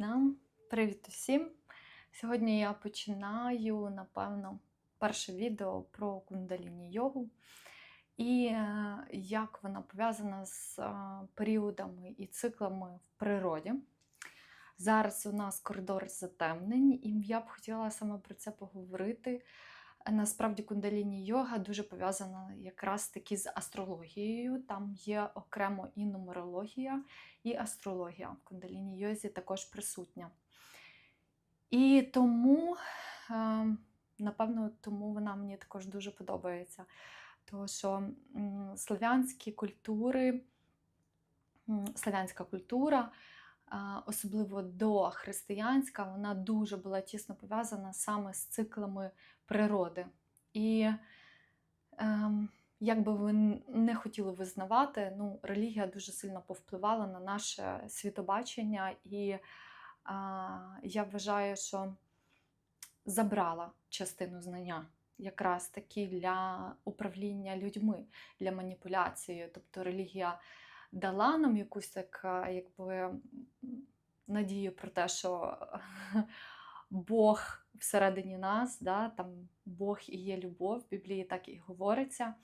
дня, привіт усім! Сьогодні я починаю, напевно, перше відео про кундаліні йогу і е, як вона пов'язана з е, періодами і циклами в природі. Зараз у нас коридор затемнень, і я б хотіла саме про це поговорити. Насправді, кундаліні йога дуже пов'язана якраз таки з астрологією. Там є окремо і нумерологія, і астрологія в кундаліні йозі також присутня. І тому, е, напевно, тому вона мені також дуже подобається. Тому що славянські культури, славянська культура, особливо дохристиянська, вона дуже була тісно пов'язана саме з циклами природи. І ем, як би ви не хотіли визнавати, ну, релігія дуже сильно повпливала на наше світобачення, і я вважаю, що забрала частину знання якраз таки для управління людьми, для маніпуляції. Тобто релігія дала нам якусь так, якби надію про те, що Бог всередині нас, да, там Бог і є любов, в Біблії так і говориться.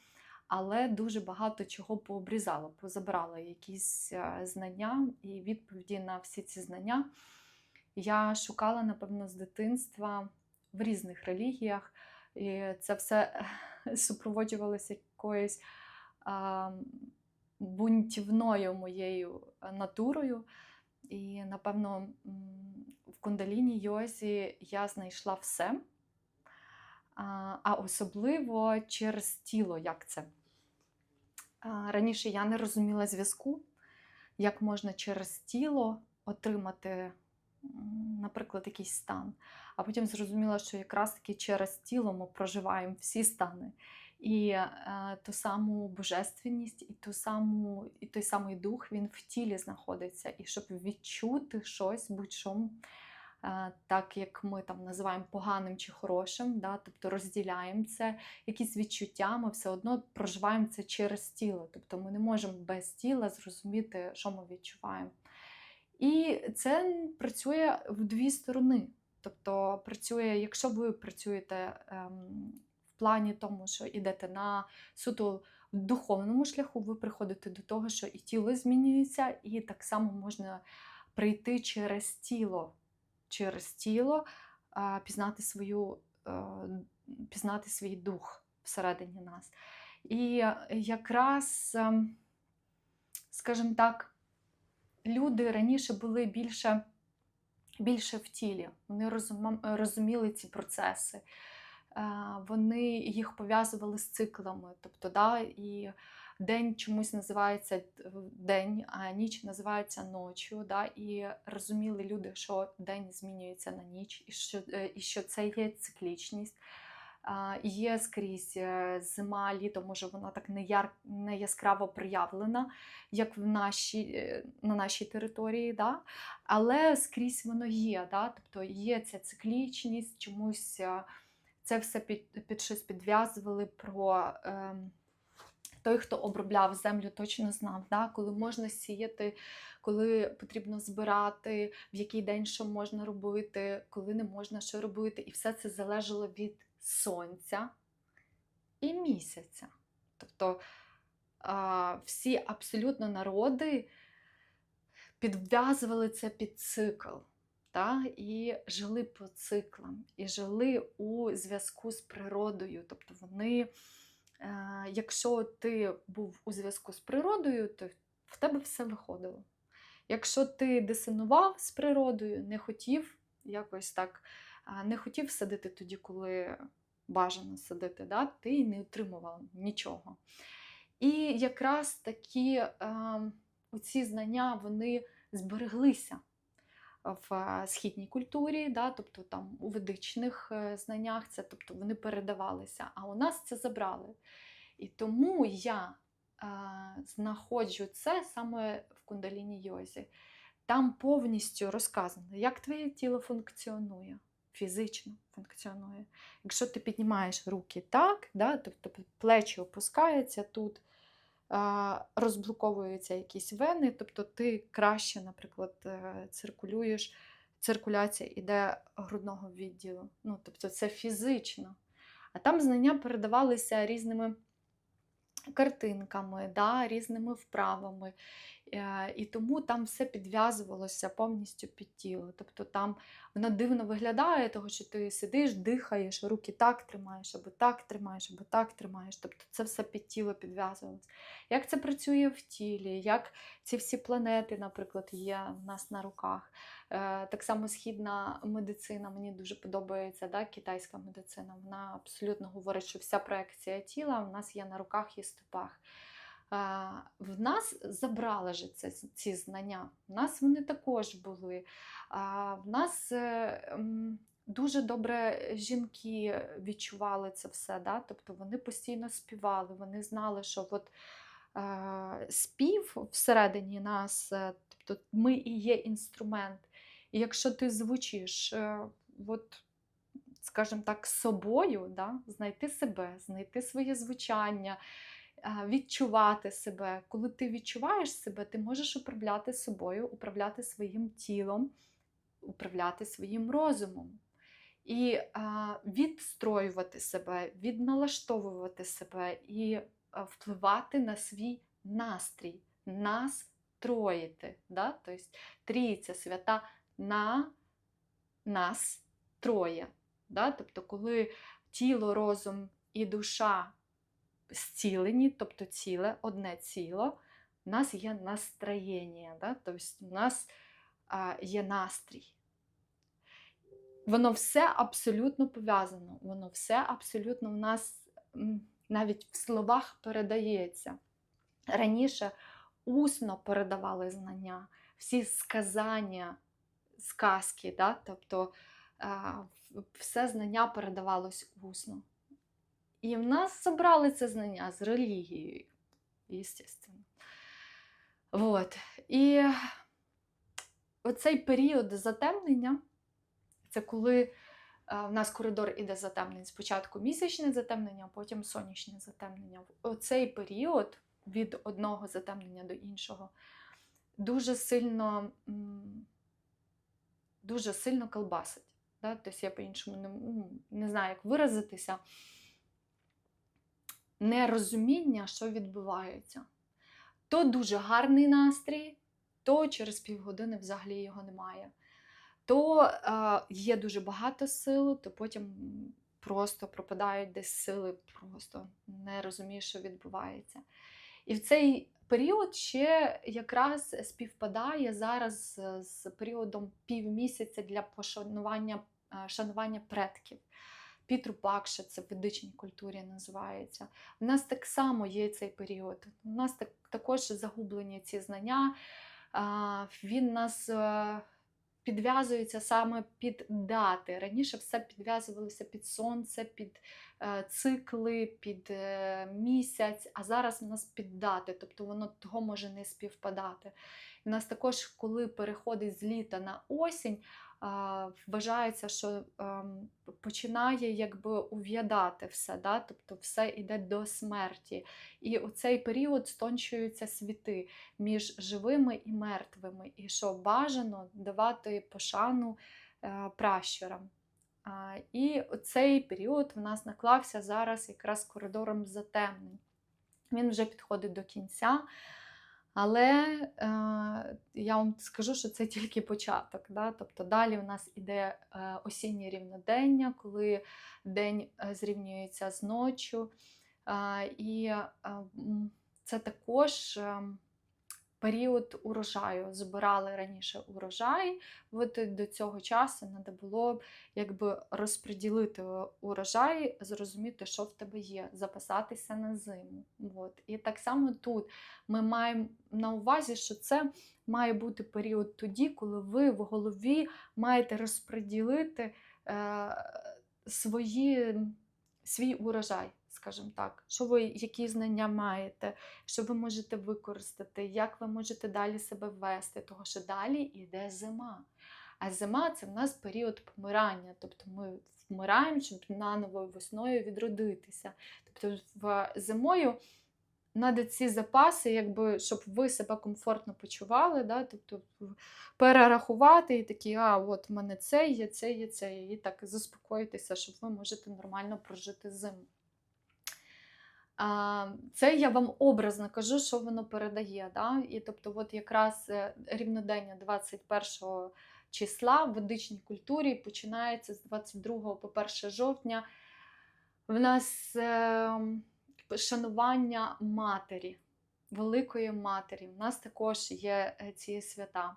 Але дуже багато чого пообрізало, позабрало якісь е, знання і відповіді на всі ці знання. Я шукала, напевно, з дитинства в різних релігіях, і це все супроводжувалося якоюсь бунтівною моєю натурою. І, напевно, в кундаліні йозі я знайшла все, а особливо через тіло, як це. Раніше я не розуміла зв'язку, як можна через тіло отримати, наприклад, якийсь стан. А потім зрозуміла, що якраз таки через тіло ми проживаємо всі стани. І е, ту саму божественність, і ту саму, і той самий дух він в тілі знаходиться. І щоб відчути щось будь-що, е, так як ми там називаємо поганим чи хорошим, да, тобто розділяємо це, якісь відчуття, ми все одно проживаємо це через тіло. Тобто ми не можемо без тіла зрозуміти, що ми відчуваємо. І це працює в дві сторони. Тобто працює, якщо ви працюєте ем, плані тому, що йдете на суто духовному шляху, ви приходите до того, що і тіло змінюється, і так само можна прийти через тіло, через тіло пізнати свою, е, пізнати свій дух всередині нас. І якраз, е, скажімо так, люди раніше були більше більше в тілі. Вони розуміли ці процеси, вони їх пов'язували з циклами. Тобто, да, і день чомусь називається день, а ніч називається ночю. Да, І розуміли люди, що день змінюється на ніч, і що, е, і що це є циклічність. Є скрізь е, зима, літо, може вона так не яр, не яскраво проявлена, як в нашій, е, на нашій території, да? але скрізь воно є. Да? Тобто є ця циклічність, чомусь е, це все під під щось підв'язували про. Е, той, хто обробляв землю, точно знав, да? коли можна сіяти, коли потрібно збирати, в який день що можна робити, коли не можна що робити. І все це залежало від сонця і місяця. Тобто всі абсолютно народи підв'язували це під цикл. Та, і жили по циклам, і жили у зв'язку з природою. Тобто вони, е, якщо ти був у зв'язку з природою, то в тебе все виходило. Якщо ти дисонував з природою, не хотів якось так не хотів садити тоді, коли бажано садити, да? ти не отримував нічого. І якраз такі е, оці знання вони збереглися в східній культурі, да? тобто там у ведичних е, знаннях, це, тобто вони передавалися, а у нас це забрали. І тому я е, знаходжу це саме в кундаліні йозі. Там повністю розказано, як твоє тіло функціонує фізично функціонує. Якщо ти піднімаєш руки так, да, тобто плечі опускаються тут, розблоковуються якісь вени, тобто ти краще, наприклад, е, циркулюєш циркуляція іде грудного відділу. Ну, тобто це фізично. А там знання передавалися різними картинками, да, різними вправами. Е, І тому там все підв'язувалося повністю під тіло. Тобто там воно дивно виглядає, того, що ти сидиш, дихаєш, руки так тримаєш, або так тримаєш, або так тримаєш. Тобто це все під тіло підв'язувалося. Як це працює в тілі, як ці всі планети, наприклад, є в нас на руках. Е, Так само східна медицина, мені дуже подобається, да, китайська медицина. Вона абсолютно говорить, що вся проекція тіла в нас є на руках і стопах. В нас забрали же це, ці знання. В нас вони також були. В нас е, дуже добре жінки відчували це все. Да? Тобто вони постійно співали, вони знали, що от, спів всередині нас, е, тобто ми і є інструмент. І якщо ти звучиш, е, от, скажімо так, собою, да? знайти себе, знайти своє звучання відчувати себе. Коли ти відчуваєш себе, ти можеш управляти собою, управляти своїм тілом, управляти своїм розумом. І відстроювати себе, відналаштовувати себе і впливати на свій настрій, настроїти. Да? Тобто трійця свята на нас троє. Да? Тобто, коли тіло, розум і душа зцілені, тобто ціле, одне ціло, у нас є настроєння, да? тобто у нас а, є настрій. Воно все абсолютно пов'язано, воно все абсолютно в нас навіть в словах передається. Раніше усно передавали знання, всі сказання, сказки, да? тобто все знання передавалось усно. І в нас забрали це знання з релігією, естественно. Вот. І оцей період затемнення це коли в нас коридор іде затемнень. Спочатку місячне затемнення, а потім сонячне затемнення. Оцей період від одного затемнення до іншого дуже сильно дуже сильно колбасить. Да? Тобто я по-іншому не, не знаю, як виразитися нерозуміння, що відбувається. То дуже гарний настрій, то через півгодини взагалі його немає. То е, є дуже багато сил, то потім просто пропадають десь сили, просто не розумієш, що відбувається. І в цей період ще якраз співпадає зараз з періодом півмісяця для пошанування шанування предків. Пітрупакша, це в ведичній культурі називається. У нас так само є цей період. У нас так, також загублені ці знання. Він нас е, підв'язується саме під дати. Раніше все підв'язувалося під сонце, під е, цикли, під е, місяць, а зараз у нас під дати, тобто воно того може не співпадати. У нас також, коли переходить з літа на осінь, вважається, що ем, починає якби ув'ядати все, да? тобто все йде до смерті. І у цей період стончуються світи між живими і мертвими, і що бажано давати пошану е, пращурам. І цей період в нас наклався зараз якраз коридором затемнень. Він вже підходить до кінця. Але е, я вам скажу, що це тільки початок. Да? Тобто далі в нас іде е, осіннє рівнодення, коли день е, зрівнюється з ночю. Е, і це також. Період урожаю. Збирали раніше урожай, от до цього часу треба було якби розподілити урожай, зрозуміти, що в тебе є, записатися на зиму. От. І так само тут ми маємо на увазі, що це має бути період тоді, коли ви в голові маєте розподілити е, свої, свій урожай скажімо так, що ви які знання маєте, що ви можете використати, як ви можете далі себе ввести, того що далі йде зима. А зима це в нас період помирання, тобто ми вмираємо, щоб наново весною відродитися. Тобто в зимою Надо ці запаси, якби, щоб ви себе комфортно почували, да? тобто перерахувати і такі, а от в мене це є, це є, це є, і так заспокоїтися, щоб ви можете нормально прожити зиму. Це я вам образно кажу, що воно передає. Да? І тобто, от якраз е, рівнодення 21 числа в ведичній культурі починається з 22 по 1 жовтня. В нас е, шанування матері, великої матері. У нас також є е, ці свята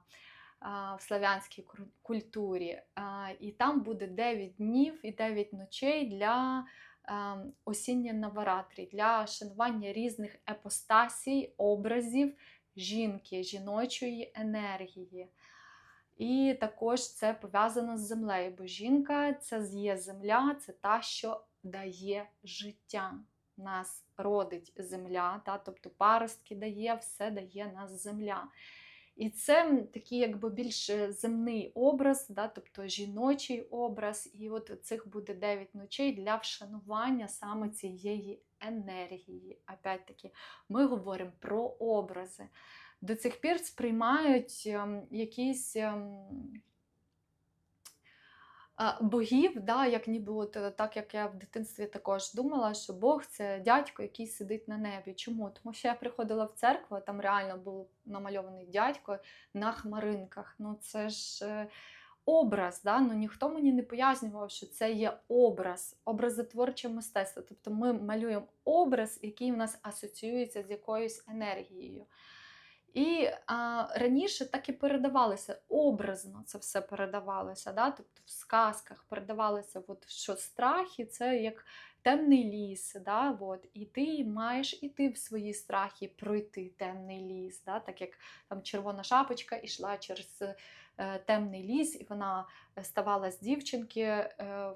в славянській культурі. І там буде 9 днів і 9 ночей для а, осіння наваратрі, для шанування різних епостасій, образів жінки, жіночої енергії. І також це пов'язано з землею, бо жінка це є земля, це та, що дає життя. Нас родить земля, та, тобто паростки дає, все дає нас земля. І це такий якби більш е, земний образ, да, тобто жіночий образ. І от цих буде 9 ночей для вшанування саме цієї енергії. Опять-таки, ми говоримо про образи. До цих пір сприймають ем, якісь. Богів, да, як ніби от, е, так як я в дитинстві також думала, що Бог це дядько, який сидить на небі. Чому? Тому що я приходила в церкву, там реально був намальований дядько на хмаринках. Ну це ж е, образ, да? ну, ніхто мені не пояснював, що це є образ, образотворче мистецтво. Тобто ми малюємо образ, який в нас асоціюється з якоюсь енергією. І а, раніше так і передавалося, образно це все передавалося. Да? Тобто в сказках передавалося, от, що страхи це як темний ліс. Да? От, і ти маєш іти в свої страхи, пройти темний ліс. Да? Так як там червона шапочка йшла через темний ліс, і вона ставала з дівчинки, е,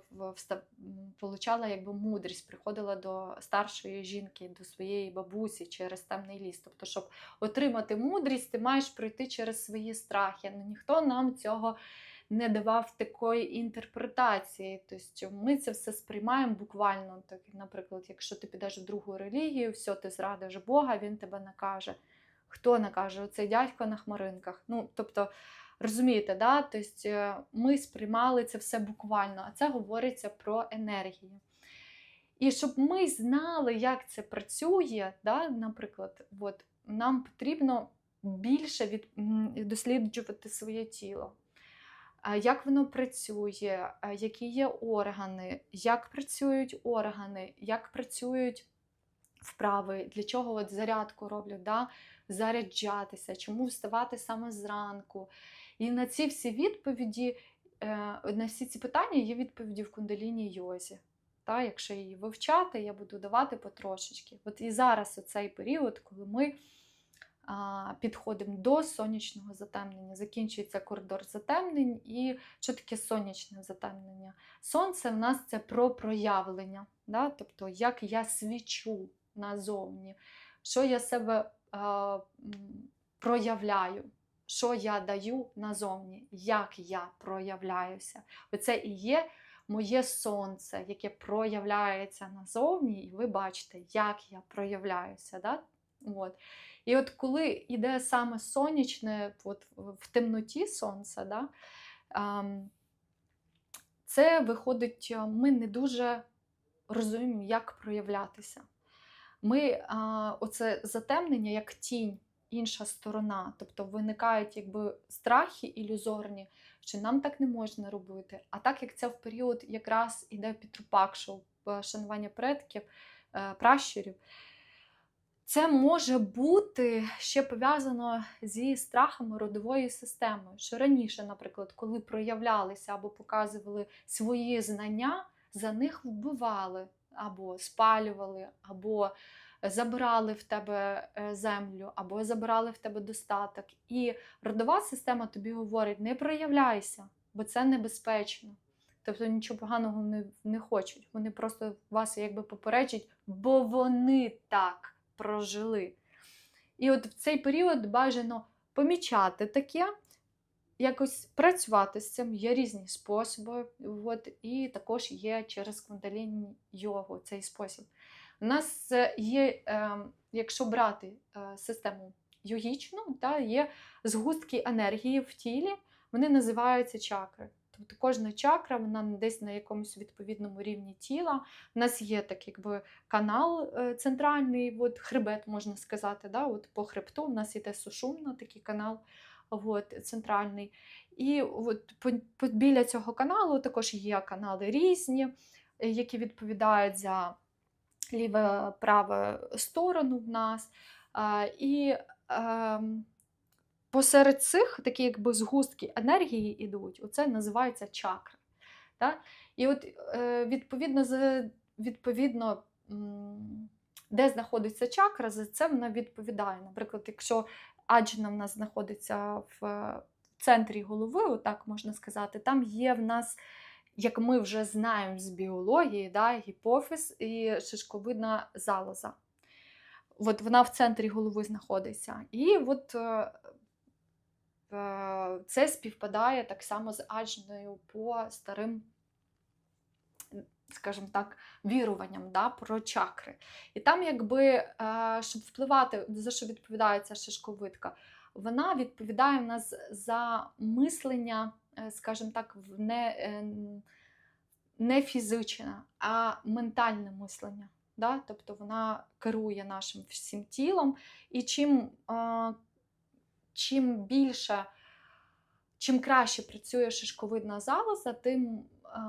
получала якби мудрість, приходила до старшої жінки, до своєї бабусі через темний ліс. Тобто, щоб отримати мудрість, ти маєш пройти через свої страхи. Ну, ніхто нам цього не давав такої інтерпретації. Тобто ми це все сприймаємо буквально. Так, наприклад, якщо ти підеш в другу релігію, все, ти зрадиш Бога, він тебе накаже. Хто накаже? Оцей дядько на хмаринках. Ну, тобто, розумієте, да? тобто, е, ми сприймали це все буквально, а це говориться про енергію. І щоб ми знали, як це працює, да, наприклад, от, нам потрібно більше від, досліджувати своє тіло. Як воно працює, які є органи, як працюють органи, як працюють вправи, для чого от зарядку роблять, да? заряджатися, чому вставати саме зранку. І на ці всі відповіді, е, на всі ці питання є відповіді в кундаліні йозі. Та, якщо її вивчати, я буду давати потрошечки. От і зараз цей період, коли ми а, підходимо до сонячного затемнення, закінчується коридор затемнень. І що таке сонячне затемнення? Сонце в нас це про проявлення, да? тобто як я свічу назовні, що я себе а, проявляю. Що я даю назовні, як я проявляюся. Оце і є моє сонце, яке проявляється назовні, і ви бачите, як я проявляюся. Да? От. І от коли йде саме сонячне, от в темноті сонце, да, ем, це виходить, е, ми не дуже розуміємо, як проявлятися. Ми оце затемнення як тінь, інша сторона. Тобто виникають якби страхи ілюзорні, що нам так не можна робити. А так як це в період якраз іде Пітрупакшу, е, шанування предків, е, пращурів, це може бути ще пов'язано зі страхами родової системи. Що раніше, наприклад, коли проявлялися або показували свої знання, за них вбивали або спалювали, або забирали в тебе е, землю, або забирали в тебе достаток. І родова система тобі говорить: не проявляйся, бо це небезпечно. Тобто нічого поганого не, не хочуть. Вони просто вас якби попереджать, бо вони так прожили. І от в цей період бажано помічати таке, якось працювати з цим. Є різні способи. От, і також є через кванталінь йогу цей спосіб. У нас е, є, е, якщо брати е, систему йогічну, та, є згустки енергії в тілі, вони називаються чакри. Тобто кожна чакра, вона десь на якомусь відповідному рівні тіла. У нас є так, якби канал е, центральний, от, хребет, можна сказати. Да? От по хребту у нас іде сушумно, такий канал от, центральний. І от, по, по, біля цього каналу також є канали різні, які відповідають за ліве праве сторону в нас. І посеред цих такі якби згустки енергії йдуть, оце називається чакри. Так? І от е, відповідно, відповідно, де знаходиться чакра, за це вона відповідає. Наприклад, якщо аджна в нас знаходиться в центрі голови, отак можна сказати, там є в нас, як ми вже знаємо з біології, да, гіпофіз і шишковидна залоза. От вона в центрі голови знаходиться. І от е, е, це співпадає так само з аджною по старим, скажімо так, віруванням да, про чакри. І там, якби, е, щоб впливати, за що відповідає ця шишковидка, вона відповідає в нас за мислення, скажімо так, не, е, не фізичне, а ментальне мислення. Да? Тобто вона керує нашим всім тілом. І чим, е, чим більше, чим краще працює шишковидна залоза, тим е,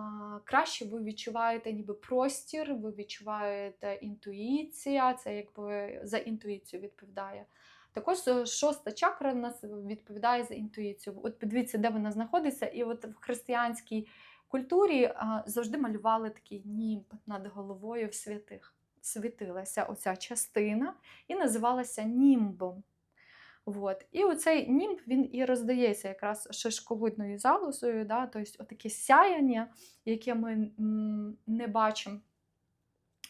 краще ви відчуваєте ніби простір, ви відчуваєте інтуїція, це якби за інтуїцію відповідає. Також е, шоста чакра в нас відповідає за інтуїцію. От подивіться, де вона знаходиться, і от в християнській культурі а, завжди малювали такий німб над головою в святих. Світилася оця частина і називалася німбом. От. І оцей німб він і роздається якраз шишковидною залозою, да? тобто отаке сяяння, яке ми не бачимо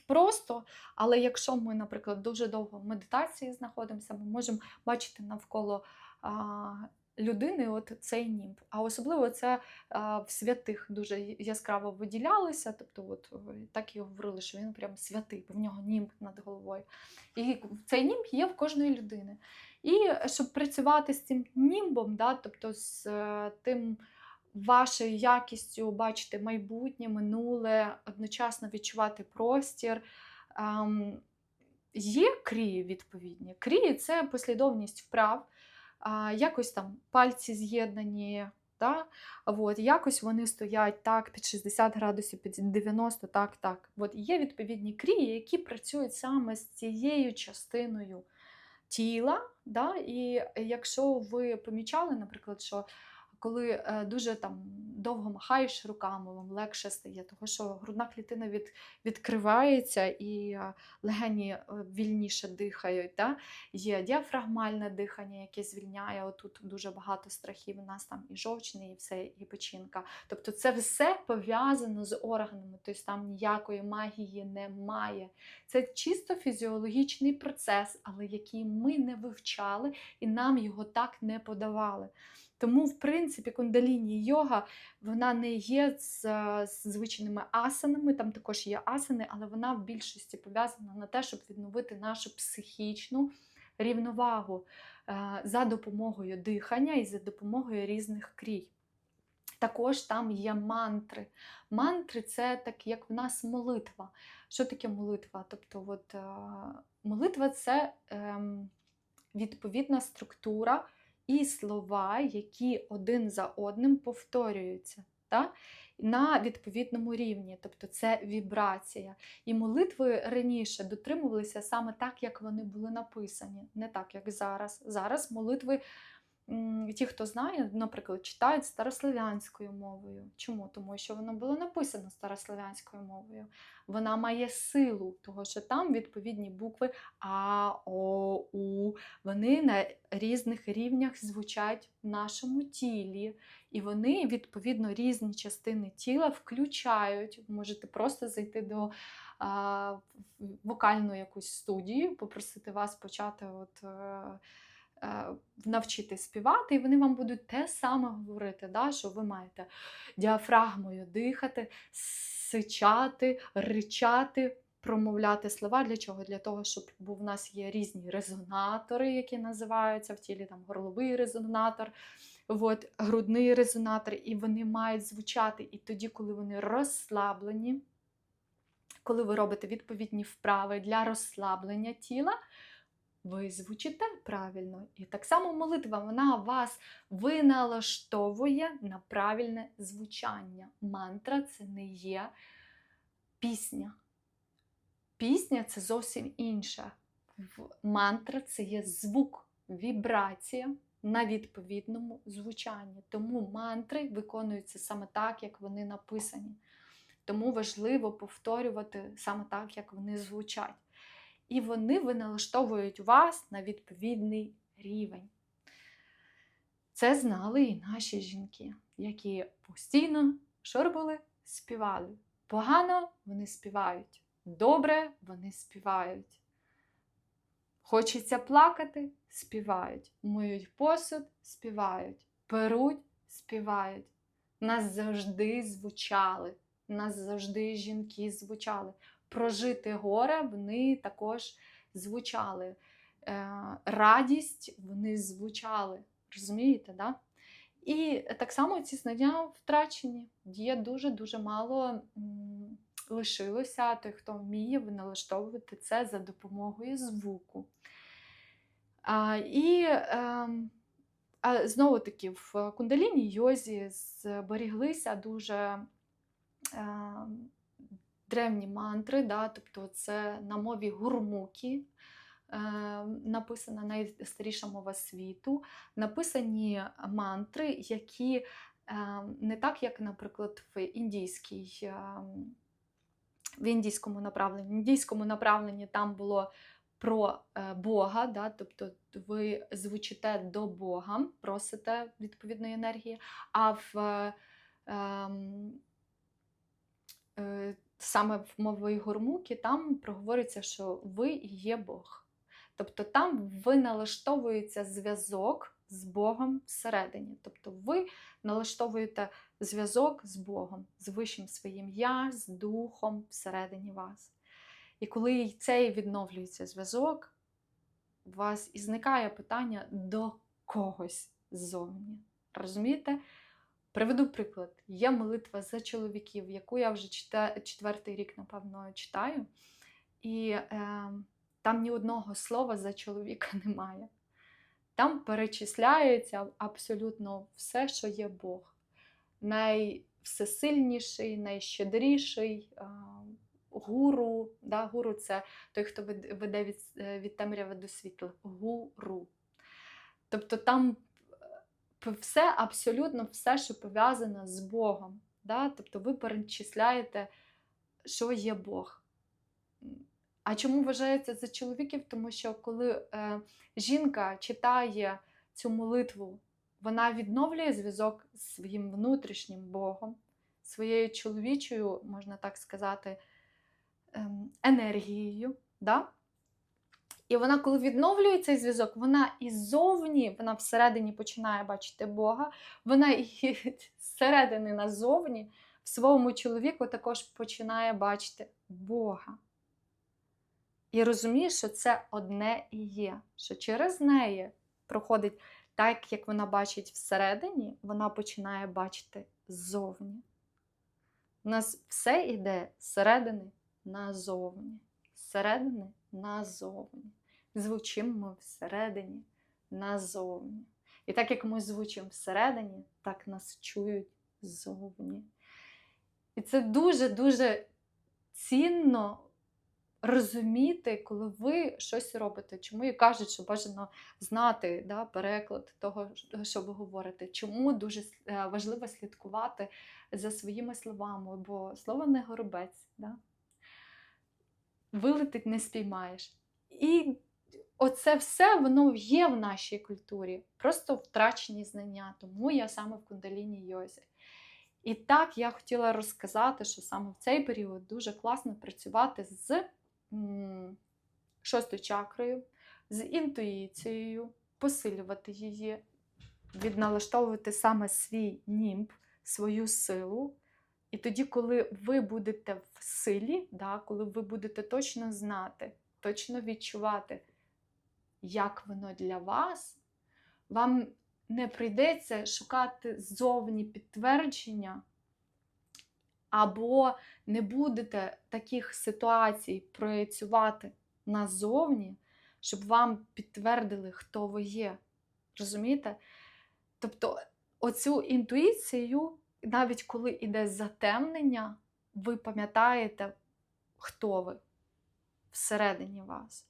просто, але якщо ми, наприклад, дуже довго в медитації знаходимося, ми можемо бачити навколо а, людини от цей німб. А особливо це а, в святих дуже яскраво виділялося. Тобто, от так і говорили, що він прям святий, бо в нього німб над головою. І цей німб є в кожної людини. І щоб працювати з цим німбом, да, тобто з е, тим вашою якістю бачити майбутнє, минуле, одночасно відчувати простір. Ем, Є крії відповідні. Крії це послідовність вправ, якось там пальці з'єднані. Да? От, якось вони стоять так, під 60 градусів, під 90, так, так. От, є відповідні крії, які працюють саме з цією частиною тіла. Да? І якщо ви помічали, наприклад, що коли е, дуже там довго махаєш руками, вам легше стає, тому що грудна клітина від, відкривається і е, легені е, вільніше дихають. Да? Є діафрагмальне дихання, яке звільняє. Отут дуже багато страхів. У нас там і жовчний, і все, і печінка. Тобто це все пов'язано з органами, тобто там ніякої магії немає. Це чисто фізіологічний процес, але який ми не вивчали і нам його так не подавали. Тому, в принципі, кундаліні йога вона не є з, з звичайними асанами, там також є асани, але вона в більшості пов'язана на те, щоб відновити нашу психічну рівновагу е, за допомогою дихання і за допомогою різних крій. Також там є мантри. Мантри це так, як в нас молитва. Що таке молитва? Тобто, от, е, молитва це ем, відповідна структура і слова, які один за одним повторюються та? на відповідному рівні, тобто це вібрація. І молитви раніше дотримувалися саме так, як вони були написані, не так, як зараз. Зараз молитви. Ті, хто знає, наприклад, читають старослов'янською мовою. Чому? Тому що воно було написано старослов'янською мовою. Вона має силу, того що там відповідні букви А, О, У, вони на різних рівнях звучать в нашому тілі, і вони відповідно різні частини тіла включають. Можете просто зайти до а, в- вокальну якусь студію, попросити вас почати от. Е, Навчити співати, і вони вам будуть те саме говорити, да, що ви маєте діафрагмою дихати, сичати, ричати, промовляти слова. Для чого? Для того, щоб бо в нас є різні резонатори, які називаються в тілі там горловий резонатор, от, грудний резонатор, і вони мають звучати. І тоді, коли вони розслаблені, коли ви робите відповідні вправи для розслаблення тіла, ви звучите правильно. І так само молитва, вона вас виналаштовує на правильне звучання. Мантра це не є пісня. Пісня це зовсім інше. Мантра це є звук, вібрація на відповідному звучанні. Тому мантри виконуються саме так, як вони написані. Тому важливо повторювати саме так, як вони звучать. І вони виналаштовують вас на відповідний рівень. Це знали і наші жінки, які постійно що робили? Співали. Погано вони співають. Добре вони співають. Хочеться плакати, співають. Миють посуд, співають. Перуть, співають. Нас завжди звучали. Нас завжди жінки звучали. Прожити горе вони також звучали. Е, радість вони звучали. Розумієте, да? І так само ці знання втрачені. Є дуже-дуже мало лишилося. Той, хто вміє налаштовувати це за допомогою звуку. А, і ем, а, знову таки в кундаліні йозі зберіглися дуже ем, древні мантри, да, тобто це на мові гурмукі. е, Написана найстаріша мова світу, написані мантри, які е, не так, як, наприклад, в індійській, е, в індійському направленні. В індійському направленні там було про Бога, да, тобто ви звучите до Бога, просите відповідної енергії, а в ем, саме в мові гурмуки там проговориться, що ви є Бог. Тобто там ви налаштовується зв'язок з Богом всередині. Тобто ви налаштовуєте зв'язок з Богом, з вищим своїм я, з духом всередині вас. І коли цей відновлюється зв'язок, у вас і зникає питання до когось ззовні. Розумієте? Приведу приклад. Є молитва за чоловіків, яку я вже четвертий рік, напевно, читаю. І е, там ні одного слова за чоловіка немає. Там перечисляється абсолютно все, що є Бог. Найвсесильніший, найщедріший, е, гуру. Да? Гуру це той, хто веде від, е, від темряви до світла. Гуру. Тобто там все, абсолютно все, що пов'язане з Богом. Да? Тобто ви перечисляєте, що є Бог. А чому вважається за чоловіків? Тому що коли е, жінка читає цю молитву, вона відновлює зв'язок з своїм внутрішнім Богом, своєю чоловічою, можна так сказати, ем, енергією. Да? І вона, коли відновлює цей зв'язок, вона і вона всередині починає бачити Бога, вона і зсередини назовні в своєму чоловіку також починає бачити Бога. І розуміє, що це одне і є, що через неї проходить так, як вона бачить всередині, вона починає бачити ззовні. У нас все йде зсередини назовні. Зсередини назовні. Звучимо ми всередині назовні. І так як ми звучимо всередині, так нас чують ззовні. І це дуже-дуже цінно розуміти, коли ви щось робите. Чому і кажуть, що бажано знати да, переклад того, що ви говорите. Чому дуже е, важливо слідкувати за своїми словами, бо слово не горобець. Да? Вилетить не спіймаєш. І оце все воно є в нашій культурі, просто втрачені знання. Тому я саме в кундаліні йозі. І так я хотіла розказати, що саме в цей період дуже класно працювати з шостою чакрою, з інтуїцією, посилювати її, відналаштовувати саме свій німб, свою силу І тоді, коли ви будете в силі, да, коли ви будете точно знати, точно відчувати, як воно для вас, вам не прийдеться шукати ззовні підтвердження, або не будете таких ситуацій проєцювати назовні, щоб вам підтвердили, хто ви є. Розумієте? Тобто, оцю інтуїцію, навіть коли йде затемнення, ви пам'ятаєте, хто ви всередині вас.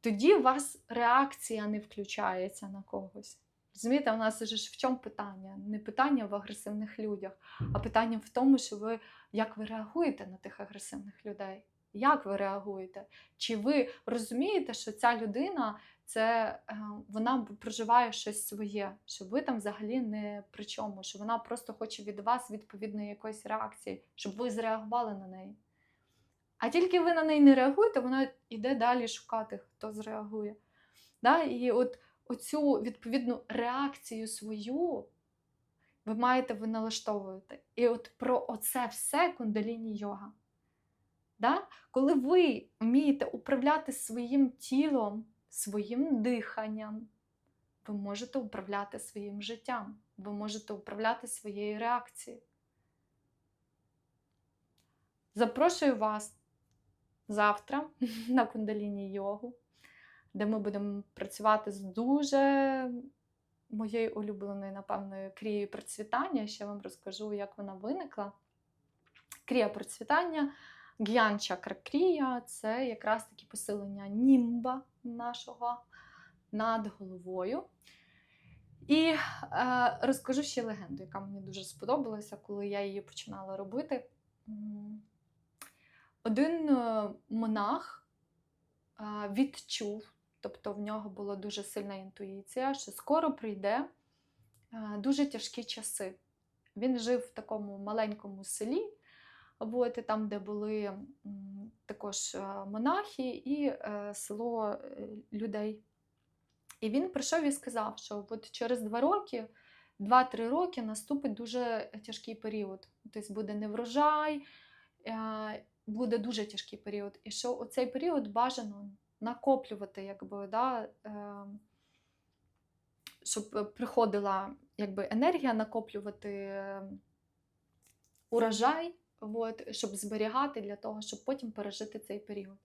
Тоді у вас реакція не включається на когось. Розумієте, у нас же ж в чому питання? Не питання в агресивних людях, а питання в тому, що ви як ви реагуєте на тих агресивних людей. Як ви реагуєте? Чи ви розумієте, що ця людина це е, вона проживає щось своє, що ви там взагалі не при чому, що вона просто хоче від вас відповідної якоїсь реакції, щоб ви зреагували на неї. А тільки ви на неї не реагуєте, вона йде далі шукати, хто зреагує. Да? І от оцю відповідну реакцію свою ви маєте ви налаштовувати. І от про оце все кундаліні йога. Да? Коли ви вмієте управляти своїм тілом, своїм диханням, ви можете управляти своїм життям, ви можете управляти своєю реакцією. Запрошую вас завтра на кундаліні йогу, де ми будемо працювати з дуже моєю улюбленою, напевно, крією процвітання. Ще вам розкажу, як вона виникла. Крія процвітання. Г'ян чакра крія це якраз таки посилення німба нашого над головою. І е, розкажу ще легенду, яка мені дуже сподобалася, коли я її починала робити. Один е, монах відчув, тобто в нього була дуже сильна інтуїція, що скоро прийде дуже тяжкі часи. Він жив в такому маленькому селі. От, там, де були також е, монахи і е, село людей. І він прийшов і сказав, що от через два роки, 2-3 роки наступить дуже тяжкий період. Тобто буде неврожай, буде дуже тяжкий період. І що у цей період бажано накоплювати, якби, да, е, щоб приходила якби, енергія накоплювати е, урожай от, щоб зберігати для того, щоб потім пережити цей період.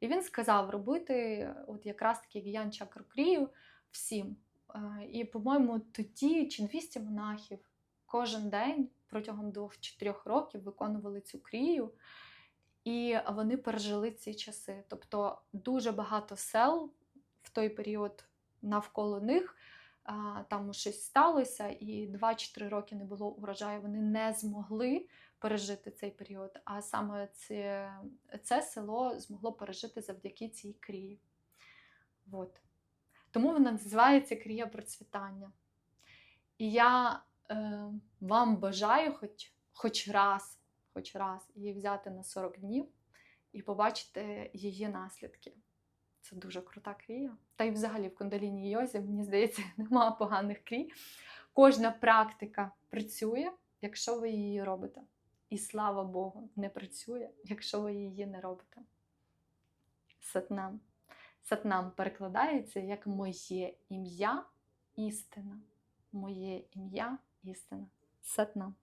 І він сказав робити от якраз таки гіян чакрокрію всім. Е, І, по-моєму, тоді чи 200 монахів кожен день протягом 2-4 років виконували цю крію, і вони пережили ці часи. Тобто дуже багато сел в той період навколо них. Там щось сталося, і 2-4 роки не було урожаю. Вони не змогли пережити цей період, а саме це, це село змогло пережити завдяки цій крії. От. Тому вона називається крія процвітання. І я е, вам бажаю хоч, хоч раз, хоч раз її взяти на 40 днів і побачити її наслідки. Це дуже крута крія. Та й взагалі в кундаліні йозі, мені здається, немає поганих крій. Кожна практика працює, якщо ви її робите. І слава Богу, не працює, якщо ви її не робите. Сатнам. Сатнам перекладається як моє ім'я істина. Моє ім'я істина. Сатнам.